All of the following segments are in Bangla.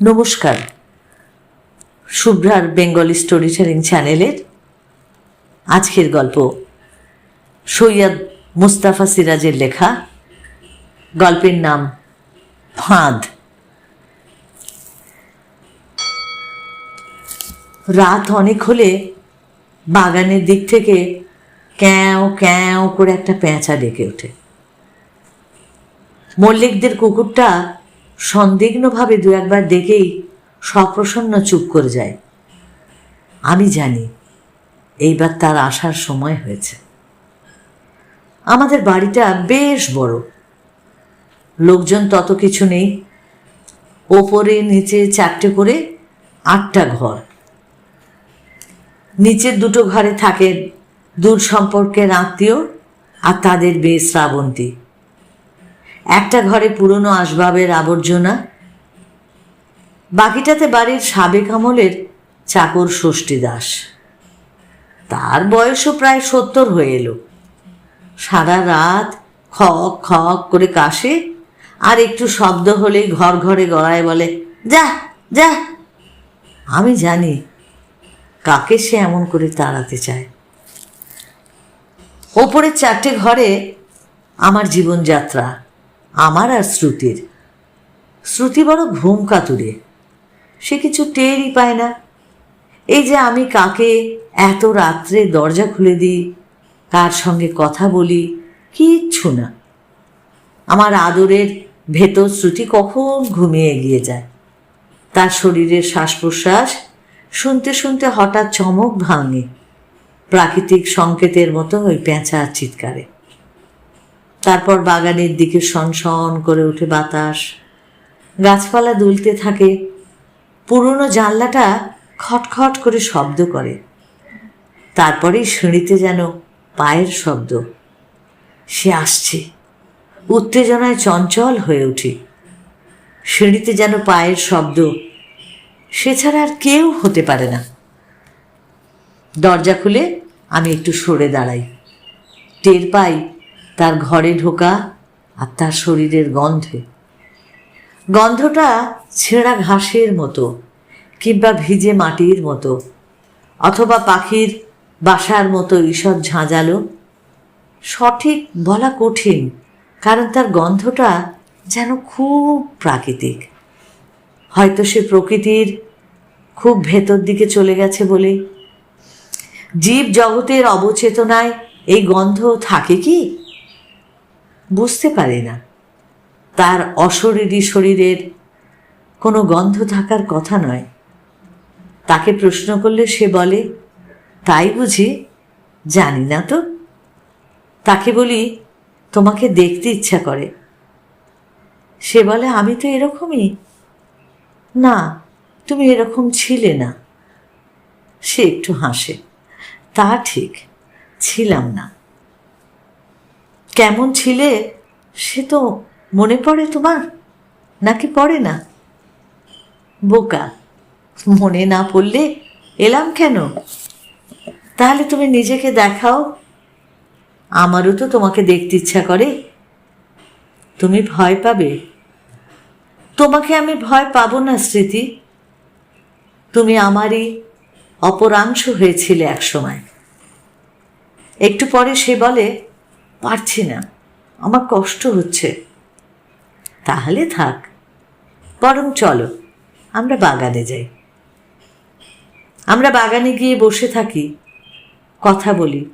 নমস্কার। শুভ্রার বেঙ্গলি স্টোরি টেলিং চ্যানেলের আজকের গল্প, সৈয়দ মুস্তাফা সিরাজের লেখা, গল্পের নাম ফাঁদ। রাত অনেক হলে বাগানের দিক থেকে ক্যাঁও ক্যাঁও করে একটা পেঁচা ডেকে ওঠে। মল্লিকদের কুকুরটা সন্দিগ্নভাবে দু একবার ডেকেই সপ্রসন্ন চুপ করে যায়। আমি জানি এইবার তার আসার সময় হয়েছে। আমাদের বাড়িটা বেশ বড়। লোকজন তত কিছু নেই। ওপরে, নিচে চারটে করে আটটা ঘর। নিচের দুটো ঘরে থাকেন দূর সম্পর্কের আত্মীয় আর তাদের মেয়ে শ্রাবন্তী। একটা ঘরে পুরনো আসবাবের আবর্জনা, বাকিটাতে বাড়ির সাবেক আমলের চাকর ষষ্ঠী দাস। তার বয়সও প্রায় সত্তর হয়ে এলো। সারা রাত খক খক করে কাশে, আর একটু শব্দ হলেই ঘর ঘরে গড়ায় বলে, যা যা। আমি জানি কাকে সে এমন করে তাড়াতে চায়। ওপরের চারটে ঘরে আমার জীবনযাত্রা আমার আর শ্রুতির। শ্রুতি বড় ঘুম কাতুরে সে কিছু টেরই পায় না। এই যে আমি কাকে এত রাত্রে দরজা খুলে দিই, কার সঙ্গে কথা বলি, কিচ্ছু না। আমার আদরের ভেতর শ্রুতি কখন ঘুমিয়ে গিয়ে যায়। তার শরীরের শ্বাস প্রশ্বাস শুনতে শুনতে হঠাৎ চমক ভাঙে। প্রাকৃতিক সংকেতের মতো ওই পেঁচা চিৎকারে। তারপর বাগানের দিকে সনসন করে ওঠে বাতাস। গাছপালা দুলতে থাকে। পুরনো জানলাটা খটখট করে শব্দ করে। তারপরেই সিঁড়িতে যেন পায়ের শব্দ। সে আসছে। উত্তেজনায় চঞ্চল হয়ে উঠি। সিঁড়িতে যেন পায়ের শব্দ। সে ছাড়া আর কেউ হতে পারে না। দরজা খুলে আমি একটু সরে দাঁড়াই। টের পাই তার ঘরে ঢোকা আর তার শরীরের গন্ধে। গন্ধটা ছেঁড়া ঘাসের মতো, কিংবা ভিজে মাটির মতো, অথবা পাখির বাসার মতো ঈষৎ ঝাঁঝালো। সঠিক বলা কঠিন, কারণ তার গন্ধটা যেন খুব প্রাকৃতিক। হয়তো সে প্রকৃতির খুব ভেতর দিকে চলে গেছে বলে। জীব জগতের অবচেতনায় এই গন্ধ থাকে কি? বুঝতে পারি না। তার অশরীরী শরীরের কোনো গন্ধ থাকার কথা নয়। তাকে প্রশ্ন করলে সে বলে, তাই বুঝি? জানি না তো। তাকে বলি, তোমাকে দেখতে ইচ্ছা করে। সে বলে, আমি তো এরকমই। না, তুমি এরকম ছিলে না। সে একটু হাসে। তা ঠিক, ছিলাম না। কেমন ছিলে সে তো মনে পড়ে তোমার? নাকি পড়ে না? বোকা, মনে না পড়লে এলাম কেন? তাহলে তুমি নিজেকে দেখাও। আমারও তো তোমাকে দেখতে ইচ্ছা করে। তুমি ভয় পাবে। তোমাকে আমি ভয় পাবো না, স্মৃতি। তুমি আমারই অপরাংশ হয়েছিলে একসময়। একটু পরে সে বলে পারছি না। আমার কষ্ট হচ্ছে। তাহলে থাক। বরং চলো, আমরা বাগানে যাই। আমরা বাগানে গিয়ে বসে থাকি, কথা বলি।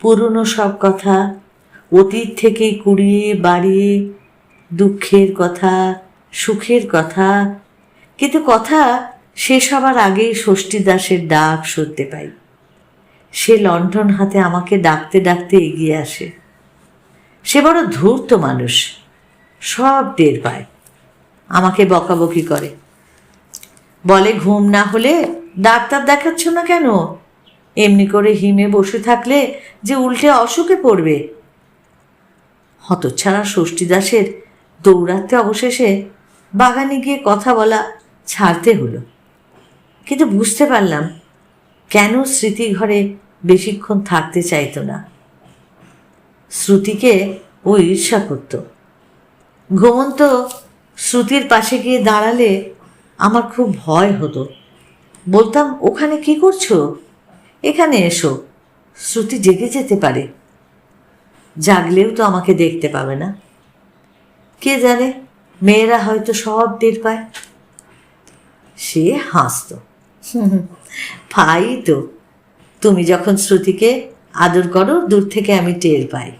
পুরনো সব কথা, অতীত থেকে কুড়িয়ে বাড়িয়ে দুঃখের কথা, সুখের কথা। কিন্তু কথা শেষ হবার আগেই ষষ্ঠী দাসের ডাক শুনতে পাই। সে লণ্ঠন হাতে আমাকে ডাকতে ডাকতে এগিয়ে আসে। সে বড় ধূর্ত মানুষ। সব টের পায়। আমাকে বকাবকি করে। বলে, ঘুম না হলে ডাক্তার দেখাচ্ছ না কেন? এমনি করে হিমে বসে থাকলে যে উল্টে অসুখে পড়বে। হতচ্ছাড়া ষষ্ঠী দাসের দৌড়াতে অবশেষে বাগানে গিয়ে কথা বলা ছাড়তে হলো। কিন্তু বুঝতে পারলাম, কেন স্মৃতি ঘরে বেশিক্ষণ থাকতে চাইতো না। শ্রুতিকে ও ঈর্ষা করত। ঘুমন্ত শ্রুতির পাশে গিয়ে দাঁড়ালে আমার খুব ভয় হতো। বলতাম, ওখানে কি করছ? এখানে এসো, শ্রুতি জেগে যেতে পারে। জাগলেও তো আমাকে দেখতে পাবে না। কে জানে, মেয়েরা হয়তো সব টের পায়। সে হাসত। পাই তো, তুমি যখন শ্রুতিকে আদর করো, দূর থেকে আমি টের পাই।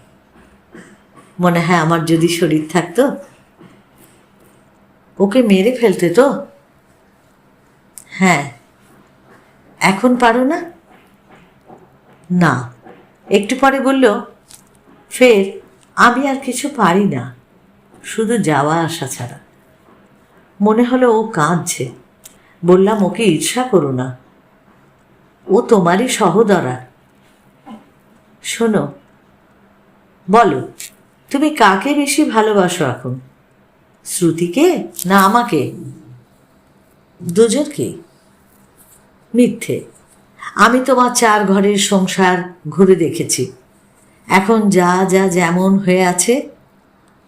মনে হয় আমার যদি শরীর থাকতো, ওকে মেরে ফেলতে তো? হ্যাঁ। এখন পারো না? না। একটু পরে বলল, ফের, আমি আর কিছু পারি না। শুধু যাওয়া আসা ছাড়া। মনে হলো ও কাঁদছে। বললাম, ওকে ঈর্ষা করো না। ও তোমারই সহদরা। শোনো, বলো, তুমি কাকে বেশি ভালোবাসো এখন? শ্রুতিকে না আমাকে? দুজনকে? মিথ্যে। আমি তোমার চার ঘরের সংসার ঘুরে দেখেছি। এখন যা যা যেমন হয়ে আছে,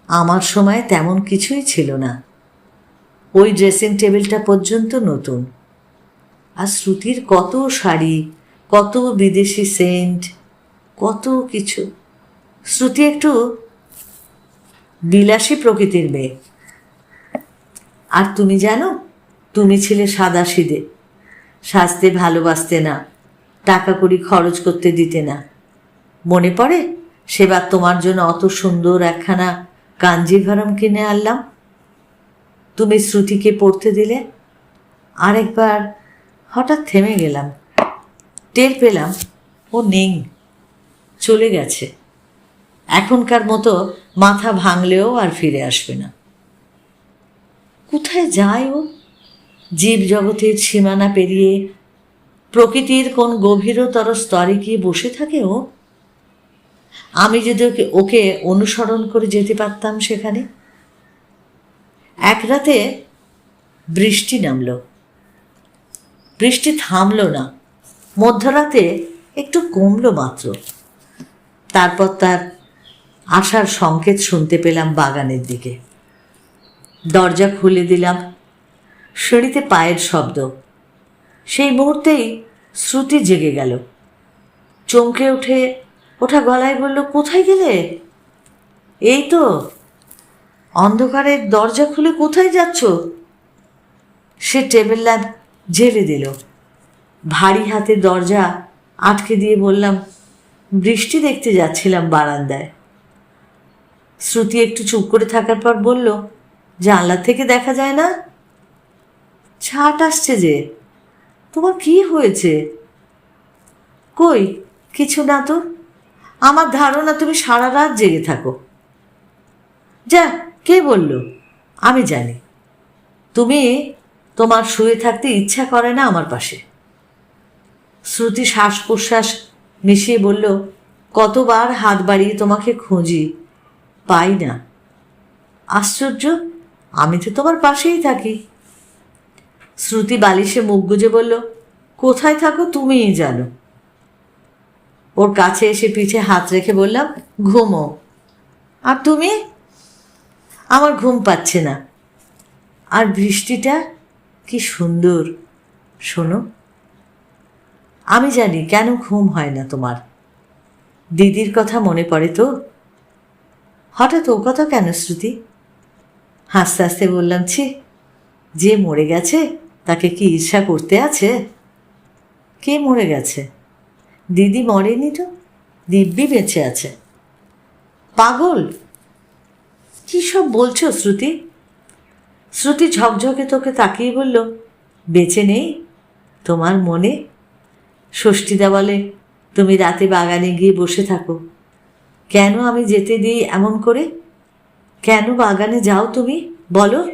আমার সময় তেমন কিছুই ছিল না। ওই ড্রেসিং টেবিলটা পর্যন্ত নতুন। আর শ্রুতির কত শাড়ি, কত বিদেশি সেন্ট কত কিছু। শ্রুতি একটু বিলাসী প্রকৃতির মেয়ে। আর তুমি জানো, তুমি ছিলে সাদা সিদে। সাজতে ভালোবাসতে না টাকা কড়ি খরচ করতে দিতে না। মনে পড়ে সেবার তোমার জন্য অত সুন্দর একখানা কাঞ্জিভারম কিনে আনলাম। তুমি শ্রুতিকে পড়তে দিলে, আরেকবার হঠাৎ থেমে গেলাম। টের পেলাম, ও নেই। চলে গেছে। এখনকার মতো মাথা ভাঙলেও আর ফিরে আসবে না। কোথায় যায় ও? জীব জগতের সীমানা পেরিয়ে প্রকৃতির কোন গভীরতর স্তরে গিয়ে বসে থাকে ও? আমি যদি ওকে ওকে অনুসরণ করে যেতে পারতাম সেখানে? এক রাতে বৃষ্টি নামলো। বৃষ্টি থামলো না। মধ্যরাতে একটু কমলো মাত্র। তারপর তার আসার সংকেত শুনতে পেলাম বাগানের দিকে। দরজা খুলে দিলাম। সিঁড়িতে পায়ের শব্দ। সেই মুহূর্তেই শ্রুতি জেগে গেল। চমকে উঠে ওঠা গলায় বলল, কোথায় গেলে? এই তো অন্ধকারের দরজা খুলে কোথায় যাচ্ছ? সে টেবিল ল্যাম্প জেলে দিল। ভারী হাতে দরজা আটকে দিয়ে বললাম বৃষ্টি দেখতে যাচ্ছিলাম বারান্দায়। শ্রুতি একটু চুপ করে থাকার পর বলল, জানলা থেকে দেখা যায় না? ছাট আসছে যে। তোমার কি হয়েছে? কই, কিছু না তো। আমার ধারণা তুমি সারা রাত জেগে থাকো। যা, কে বলল? আমি জানি। তুমি তোমার শুয়ে থাকতে ইচ্ছা করে না আমার পাশে। শ্রুতি শ্বাস প্রশ্বাস মিশিয়ে বলল, কতবার হাত বাড়িয়ে তোমাকে খুঁজি? পাই না। আশ্চর্য, আমি তো তোমার পাশেই থাকি। শ্রুতি বালিশে মুখ গুজে বলল, কোথায় থাকো তুমিই জানো। ওর কাছে এসে পিঠে হাত রেখে বললাম, ঘুমো। আর তুমি? আমার ঘুম পাচ্ছে না। আর বৃষ্টিটা কি সুন্দর, শোনো। আমি জানি কেন ঘুম হয় না তোমার। দিদির কথা মনে পড়ে তো। হঠাৎ ও কথা কেন শ্রুতি? হাসতে হাসতে বললাম, ছি, যে মরে গেছে, তাকে কি ঈর্ষা করতে আছে? কে মরে গেছে? দিদি মরেনি তো, দিব্যি বেঁচে আছে। পাগল? কী সব বলছো শ্রুতি? শ্রুতি ঝকঝকে তোকে তাকিয়ে বলল, বেঁচে নেই, তোমার মনে ষষ্ঠীদা বলে তুমি রাতে বাগানে গিয়ে বসে থাকো। কেন আমি যেতে দিই এমন করে? কেন বাগানে যাও তুমি? বলো।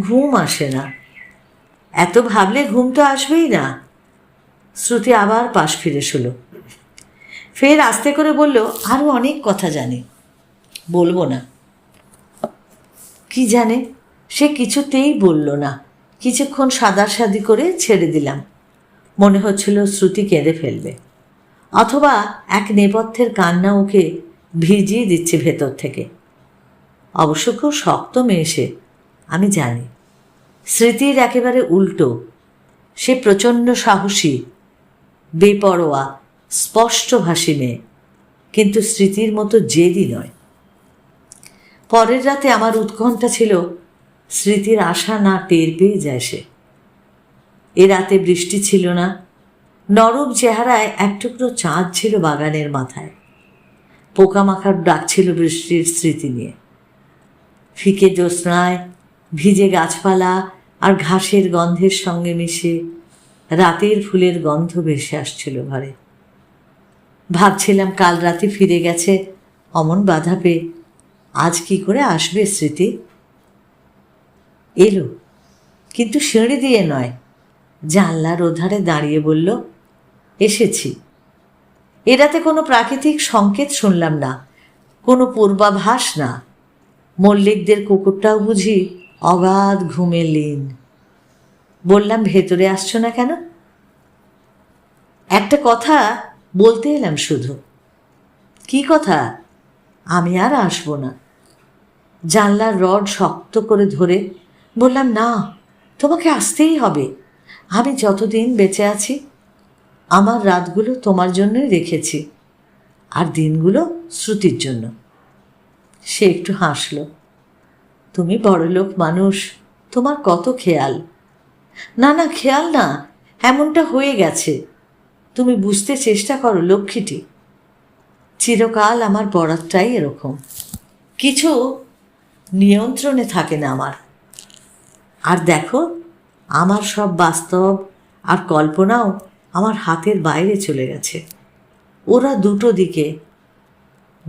ঘুম আসে না। এত ভাবলে ঘুম তো আসবেই না। শ্রুতি আবার পাশ ফিরে শুলো ফের আস্তে করে বলল আরও অনেক কথা জানে। বলব না। কি জানে? সে কিছুতেই বলল না। কিছুক্ষণ সাদাসাদি করে ছেড়ে দিলাম। মনে হচ্ছিল শ্রুতি কেঁদে ফেলবে। অথবা এক নেপথ্যের কান্না ওকে ভিজিয়ে দিচ্ছে ভেতর থেকে। অবশ্য খুব শক্ত মেয়ে সে, আমি জানি। স্মৃতির একেবারে উল্টো। সে প্রচণ্ড সাহসী, বেপরোয়া স্পষ্টভাষী মেয়ে। কিন্তু স্মৃতির মতো জেদি নয়। পরের রাতে আমার উৎকণ্ঠা ছিল, স্মৃতির আশা না টের পেয়ে যায় সে। এ রাতে বৃষ্টি ছিল না। নরম চেহারায় এক টুকরো চাঁদ ছিল বাগানের মাথায়। পোকামাখার ডাকছিল বৃষ্টির স্মৃতি নিয়ে। ফিকে জ্যোৎস্নায় ভিজে গাছপালা আর ঘাসের গন্ধের সঙ্গে মিশে রাতের ফুলের গন্ধ ভেসে আসছিল ঘরে। ভাবছিলাম কাল রাতে ফিরে গেছে, অমন বাধা পেয়ে। আজ কি করে আসবে স্মৃতি? এলো, কিন্তু সিঁড়ি দিয়ে নয়। জানলার ওধারে দাঁড়িয়ে বলল, এসেছি। এরাতে কোনো প্রাকৃতিক সংকেত শুনলাম না, কোনো পূর্বাভাস না। মল্লিকদের কুকুরটাও বুঝি অগাধ ঘুমে লীন। বললাম, ভেতরে আসছো না কেন? একটা কথা বলতে এলাম শুধু। কি কথা? আমি আর আসব না। জানলার রড শক্ত করে ধরে বললাম, না, তোমাকে আসতেই হবে। আমি যতদিন বেঁচে আছি, আমার রাতগুলো তোমার জন্যই রেখেছি, আর দিনগুলো শ্রুতির জন্য। সে একটু হাসল। তুমি বড়লোক মানুষ, তোমার কত খেয়াল? না না, খেয়াল না, এমনটা হয়ে গেছে। তুমি বুঝতে চেষ্টা করো লক্ষ্মীটি। চিরকাল আমার বরাতটাই এরকম। কিছু নিয়ন্ত্রণে থাকে না আমার। আর দেখো আমার সব বাস্তব আর কল্পনাও আমার হাতের বাইরে চলে গেছে। ওরা দুটো দিকে,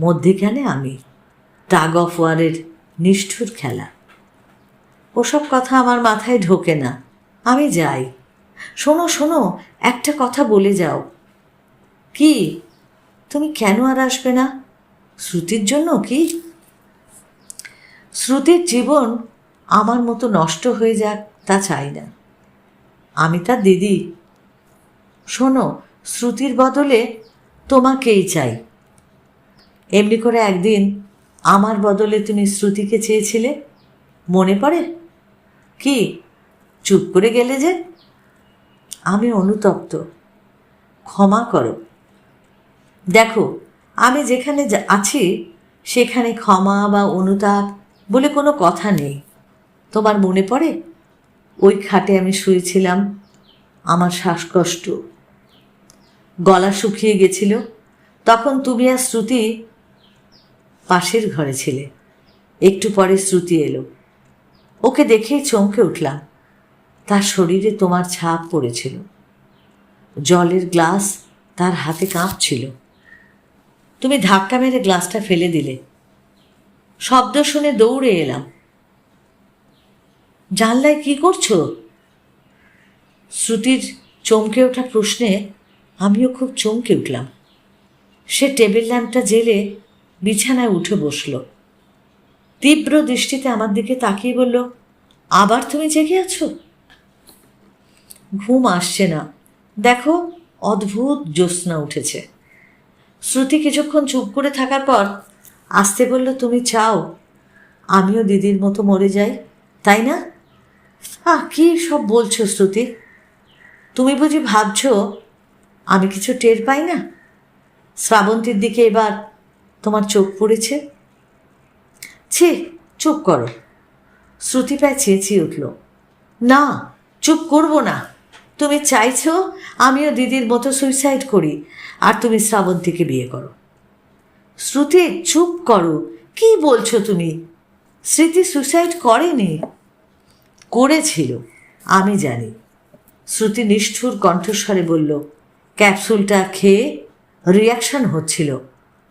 মধ্যেখানে আমি টাগ অফ ওয়ারের নিষ্ঠুর খেলা। ওসব কথা আমার মাথায় ঢোকে না, আমি যাই। শোনো শোনো, একটা কথা বলে যাও। কি? তুমি কেন আর আসবে না? শ্রুতির জন্য কি? শ্রুতির জীবন আমার মতো নষ্ট হয়ে যাক তা চাই না। আমি তার দিদি। শোনো, শ্রুতির বদলে তোমাকেই চাই। এমনি করে একদিন আমার বদলে তুমি শ্রুতিকে চেয়েছিলে? মনে পড়ে? কি? চুপ করে গেলে যে? আমি অনুতপ্ত। ক্ষমা করো। দেখো, আমি যেখানে আছি, সেখানে ক্ষমা বা অনুতাপ বলে কোনো কথা নেই। তোমার মনে পড়ে? ওই খাটে আমি শুয়েছিলাম, আমার শ্বাসকষ্ট। গলা শুকিয়ে গেছিল, তখন তুমি আর শ্রুতি পাশের ঘরে ছিলে। একটু পরে শ্রুতি এলো। ওকে দেখেই চমকে উঠলাম। তার শরীরে তোমার ছাপ পড়েছিল। জলের গ্লাস তার হাতে কাঁপছিল। তুমি ধাক্কা মেরে গ্লাসটা ফেলে দিলে। শব্দ শুনে দৌড়ে এলাম। জানলায় কি করছ? শ্রুতির চমকে ওঠা প্রশ্নে আমিও খুব চমকে উঠলাম। সে টেবিল ল্যাম্পটা জেলে বিছানায় উঠে বসল। তীব্র দৃষ্টিতে আমার দিকে তাকিয়ে বলল, আবার তুমি জেগে আছো? ঘুম আসছে না। দেখো, অদ্ভুত জ্যোৎস্না উঠেছে। শ্রুতি কিছুক্ষণ চুপ করে থাকার পর আসতে বলল, তুমি চাও, আমিও দিদির মতো মরে যাই, তাই না? আহ কী সব বলছো, শ্রুতি? তুমি বুঝি ভাবছ আমি কিছু টের পাই না? শ্রাবন্তীর দিকে এবার তোমার চোখ পড়েছে? ছি, চুপ করো। শ্রুতি প্রায় চেঁচিয়ে উঠল, না, চুপ করব না। তুমি চাইছো আমিও দিদির মতো সুইসাইড করি, আর তুমি শ্রাবন্তীকে বিয়ে করো। শ্রুতি, চুপ করো। কি বলছো তুমি? স্মৃতি সুইসাইড করেনি? করেছিল, আমি জানি। শ্রুতি নিষ্ঠুর কণ্ঠস্বরে বলল, ক্যাপসুলটা খেয়ে রিয়াকশন হচ্ছিল।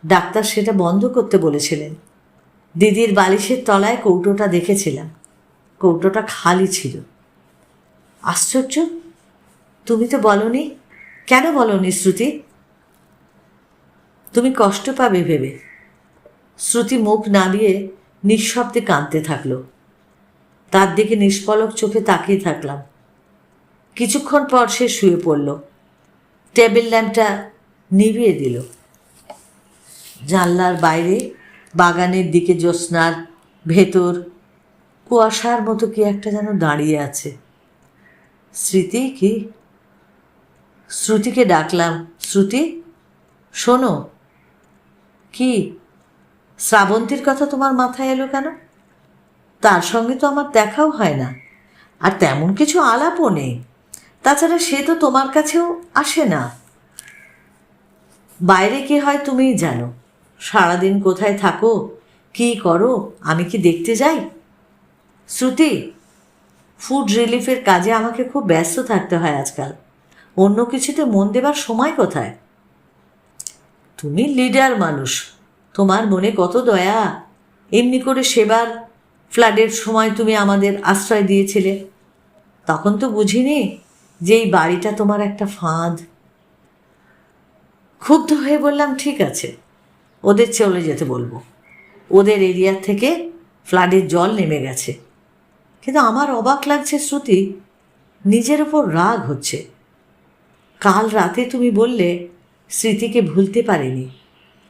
ডাক্তার সেটা বন্ধ করতে বলেছিলেন। দিদির বালিশের তলায় কৌটোটা দেখেছিলাম। কৌটোটা খালি ছিল। আশ্চর্য? তুমি তো বলনি। কেন বলনি শ্রুতি? তুমি কষ্ট পাবে ভেবে। শ্রুতি মুখ নামিয়ে নিঃশব্দে কাঁদতে থাকল। তার দিকে নিষ্পলক চোখে তাকিয়ে থাকলাম। কিছুক্ষণ পর সে শুয়ে পড়ল। টেবিল ল্যাম্পটা নিভিয়ে দিল। জানলার বাইরে বাগানের দিকে জ্যোৎস্নার ভেতর কুয়াশার মতো কি একটা যেন দাঁড়িয়ে আছে। স্মৃতি কি? শ্রুতিকে ডাকলাম, শ্রুতি, শোনো। কি? শ্রাবন্তীর কথা তোমার মাথায় এলো কেন? তার সঙ্গে তো আমার দেখাও হয় না। আর তেমন কিছু আলাপও নেই। তাছাড়া সে তো তোমার কাছেও আসে না। বাইরে কি হয় তুমিই জানো। সারাদিন কোথায় থাকো, কি করো, আমি কি দেখতে যাই? শ্রুতি ফুড রিলিফের কাজে আমাকে খুব ব্যস্ত থাকতে হয় আজকাল। অন্য কিছুতে মন দেবার সময় কোথায়? তুমি লিডার মানুষ। তোমার মনে কত দয়া। এমনি করে সেবার ফ্লাডের সময় তুমি আমাদের আশ্রয় দিয়েছিলে। তখন তো বুঝিনি যে এই বাড়িটা তোমার একটা ফাঁদ। ক্ষুব্ধ হয়ে বললাম, ঠিক আছে, ওদের চলে যেতে বলব। ওদের এরিয়ার থেকে ফ্লাডের জল নেমে গেছে। কিন্তু আমার অবাক লাগছে শ্রুতি, নিজের ওপর রাগ হচ্ছে। কাল রাতে তুমি বললে, স্মৃতিকে ভুলতে পারিনি।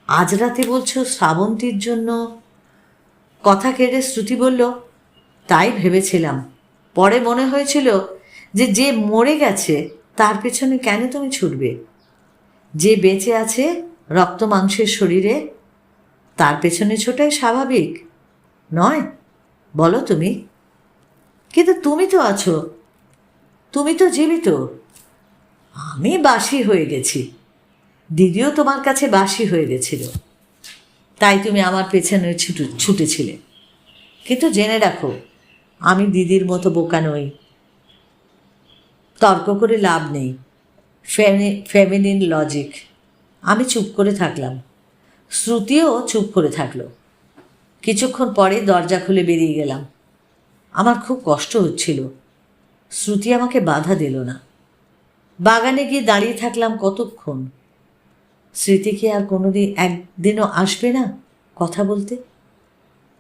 আজ রাতে বলছো শ্রাবন্তীর জন্য কথা কেটে শ্রুতি বলল, তাই ভেবেছিলাম। পরে মনে হয়েছিল যে যে মরে গেছে, তার পেছনে কেন তুমি ছুটবে? যে বেঁচে আছে রক্ত মাংসের শরীরে, তার পেছনে ছোটাই স্বাভাবিক, নয়? বলো তুমি। কিন্তু তুমি তো আছো। তুমি তো জীবিত। আমি বাসি হয়ে গেছি। দিদিও তোমার কাছে বাসি হয়ে গেছিল। তাই তুমি আমার পেছনে ছুটে, ছুটেছিলে। কিন্তু জেনে রাখো, আমি দিদির মতো বোকা নই। তর্ক করে লাভ নেই। Feminine logic. আমি চুপ করে থাকলাম। শ্রুতিও চুপ করে থাকল। কিছুক্ষণ পরে দরজা খুলে বেরিয়ে গেলাম। আমার খুব কষ্ট হচ্ছিল। শ্রুতি আমাকে বাধা দিল না। বাগানে গিয়ে দাঁড়িয়ে থাকলাম কতক্ষণ? স্মৃতি কি আর কোনোদিন, একদিনও আসবে না কথা বলতে?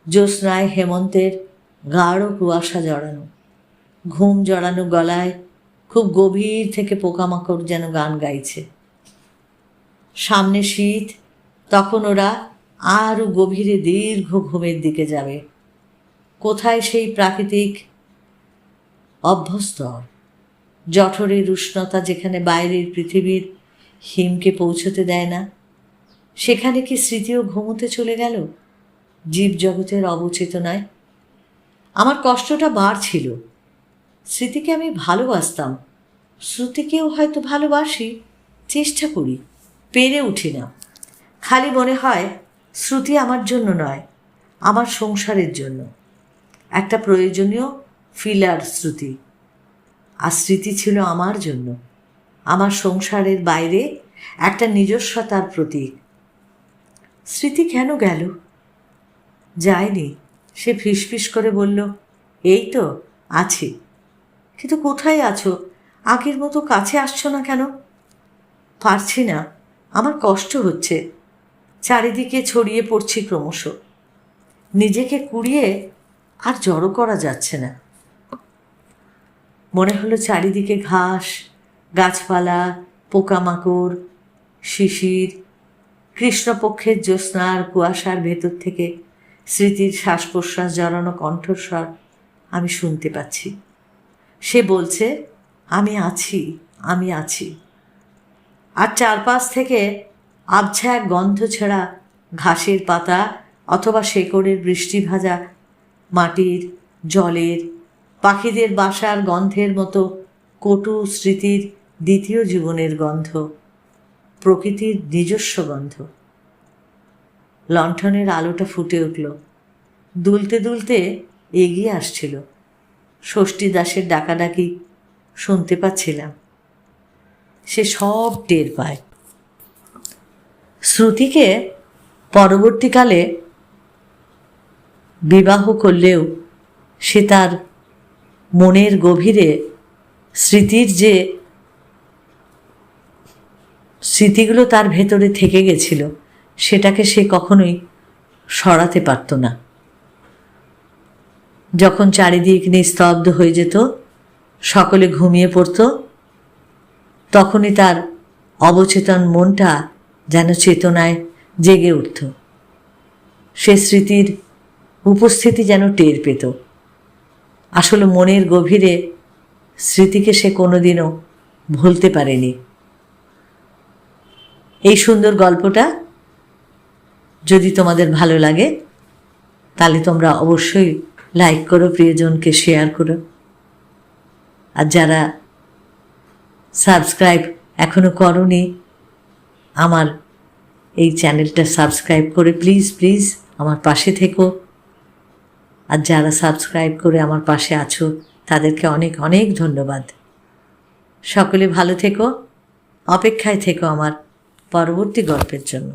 জ্যোৎস্নায় হেমন্তের গাঢ় কুয়াশা জড়ানো। ঘুম জড়ানো গলায় খুব গভীর থেকে পোকামাকড় যেন গান গাইছে। সামনে শীত, তখন ওরা আরও গভীরে দীর্ঘ ঘুমের দিকে যাবে। কোথায় সেই প্রাকৃতিক অভ্যস্তর? জঠরের উষ্ণতা যেখানে বাইরের পৃথিবীর হিমকে পৌঁছতে দেয় না। সেখানে কি স্মৃতিও ঘুমোতে চলে গেল? জীবজগতের অবচেতনায়। আমার কষ্টটা বাড়ছিল। স্মৃতিকে আমি ভালোবাসতাম। শ্রুতিকেও হয়তো ভালোবাসি, চেষ্টা করি, পেরে উঠি না। খালি মনে হয়, শ্রুতি আমার জন্য নয়, আমার সংসারের জন্য। একটা প্রয়োজনীয় ফিলার শ্রুতি। আর স্মৃতি ছিল আমার জন্য। আমার সংসারের বাইরে একটা নিজস্বতার প্রতীক। স্মৃতি কেন গেল? যায়নি। সে ফিসফিস করে বলল, এই তো, আছি। কিন্তু কোথায় আছো? আগের মতো কাছে আসছো না কেন? পারছি না। আমার কষ্ট হচ্ছে। চারিদিকে ছড়িয়ে পড়ছি ক্রমশ। নিজেকে কুড়িয়ে আর জড়ো করা যাচ্ছে না। মনে হলো চারিদিকে ঘাস গাছপালা, পোকামাকড়, শিশির, কৃষ্ণপক্ষের জ্যোৎস্নার কুয়াশার ভেতর থেকে স্মৃতির শ্বাস প্রশ্বাস জড়ানো কণ্ঠস্বর আমি শুনতে পাচ্ছি। সে বলছে, আমি আছি আমি আছি। আর চারপাশ থেকে আবছা এক গন্ধ ছেঁড়া ঘাসের পাতা অথবা শেকড়ের বৃষ্টি ভাজা মাটির, জলের, পাখিদের বাসার গন্ধের মতো কটু স্মৃতির দ্বিতীয় জীবনের গন্ধ, প্রকৃতির নিজস্ব গন্ধ। লণ্ঠনের আলোটা ফুটে উঠল। দুলতে দুলতে এগিয়ে আসছিল। ষষ্ঠী দাসের ডাকাডাকি শুনতে পাচ্ছিলাম। সে সব টের পায়। শ্রুতিকে পরবর্তীকালে বিবাহ করলেও সে তার মনের গভীরে স্মৃতির যে স্মৃতিগুলো তার ভেতরে থেকে গেছিল, সেটাকে সে কখনোই সরাতে পারত না। যখন চারিদিক নিস্তব্ধ হয়ে যেত, সকলে ঘুমিয়ে পড়ত, তখনই তার অবচেতন মনটা যেন চেতনায় জেগে উঠত। সে স্মৃতির উপস্থিতি যেন টের পেত। আসলে মনের গভীরে স্মৃতিকে সে কোনোদিনও ভুলতে পারেনি। এই সুন্দর গল্পটা যদি তোমাদের ভালো লাগে, তাহলে তোমরা অবশ্যই লাইক করো, প্রিয়জনকে শেয়ার করো। আর যারা সাবস্ক্রাইব এখনও করনি, আমার এই চ্যানেলটা সাবস্ক্রাইব করে প্লিজ প্লিজ আমার পাশে থেকো। আর যারা সাবস্ক্রাইব করে আমার পাশে আছো, তাদেরকে অনেক অনেক ধন্যবাদ। সকলে ভালো থেকো, অপেক্ষায় থেকো আমার পরবর্তী গল্পের জন্য।